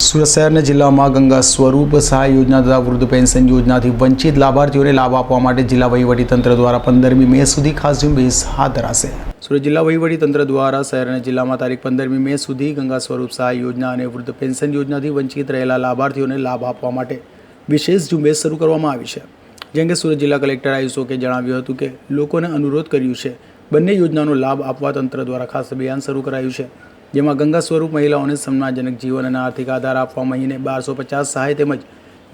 સુરત શહેરના જિલ્લામાં ગંગા સ્વરૂપ સહાય યોજના તથા વૃદ્ધ પેન્શન યોજનાથી વંચિત લાભાર્થીઓને લાભ આપવા માટે જિલ્લા વહીવટીતંત્ર દ્વારા પંદરમી મે સુધી ખાસ ઝુંબેશ હાથ ધરાશે. સુરત જિલ્લા વહીવટીતંત્ર દ્વારા શહેરના જિલ્લામાં તારીખ પંદરમી મે સુધી ગંગા સ્વરૂપ સહાય યોજના અને વૃદ્ધ પેન્શન યોજનાથી વંચિત રહેલા લાભાર્થીઓને લાભ આપવા માટે વિશેષ ઝુંબેશ શરૂ કરવામાં આવી છે. જેમ કે સુરત જિલ્લા કલેક્ટર આયુષોકે જણાવ્યું હતું કે લોકોને અનુરોધ કર્યું છે બંને યોજનાનો લાભ આપવા તંત્ર દ્વારા ખાસ અભિયાન શરૂ કરાયું છે. જેમાં ગંગા સ્વરૂપ મહિલાઓને સન્માનજનક જીવન અને આર્થિક આધાર આપવા મહિને બારસો પચાસ સહાય તેમજ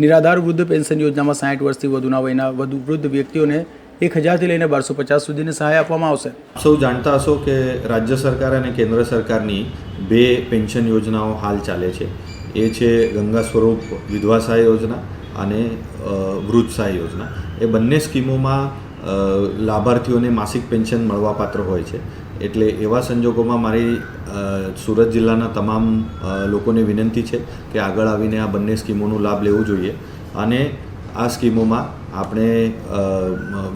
નિરાધાર વૃદ્ધ પેન્શન યોજનામાં સાઠ વર્ષથી વધુના વયના વધુ વૃદ્ધ વ્યક્તિઓને એક હજારથી લઈને બારસો પચાસ સુધીની સહાય આપવામાં આવશે. સૌ જાણતા હશો કે રાજ્ય સરકાર અને કેન્દ્ર સરકારની બે પેન્શન યોજનાઓ હાલ ચાલે છે. એ છે ગંગા સ્વરૂપ વિધવા સહાય યોજના અને વૃદ્ધ સહાય યોજના. એ બંને સ્કીમોમાં લાભાર્થીઓને માસિક પેન્શન મળવાપાત્ર હોય છે. એટલે એવા સંજોગોમાં મારી સુરત જિલ્લાના તમામ લોકોને વિનંતી છે કે આગળ આવીને આ બંને સ્કીમોનો લાભ લેવો જોઈએ. અને આ સ્કીમોમાં આપણે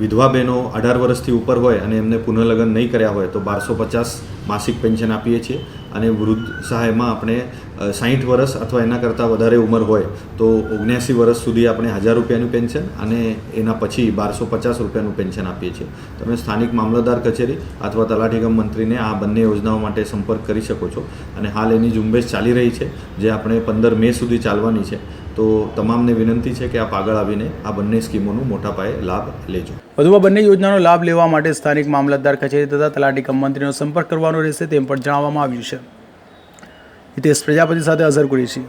વિધવા બહેનો અઢાર વર્ષથી ઉપર હોય અને એમને પુનઃલગ્ન નહીં કર્યા હોય તો બારસો પચાસ માસિક પેન્શન આપીએ છીએ અને વૃદ્ધ સહાયમાં આપણે સાહીઠ વર્ષ અથવા એના કરતાં વધારે ઉંમર હોય તો ઓગણ્યાસી વર્ષ સુધી આપણે હજાર રૂપિયાનું પેન્શન અને એના પછી બારસો પચાસ રૂપિયાનું પેન્શન આપીએ છીએ. તમે સ્થાનિક મામલતદાર કચેરી અથવા તલાટીગમ મંત્રીને આ બંને યોજનાઓ માટે સંપર્ક કરી શકો છો. અને હાલ એની ઝુંબેશ ચાલી રહી છે, જે આપણે પંદર મે સુધી ચાલવાની છે. તો તમામને વિનંતી છે કે આપ આગળ આવીને આ બંને સ્કીમોનું મોટા પાયે લાભ લેજો. વધુમાં બંને યોજનાનો લાભ લેવા માટે સ્થાનિક મામલતદાર કચેરી તથા તલાટી કમ મંત્રીનો સંપર્ક કરવાનો રહેશે તેમ પણ જણાવવામાં આવ્યું છે. હિતેશ પ્રજાપતિ સાથે અઝર કુરેશી.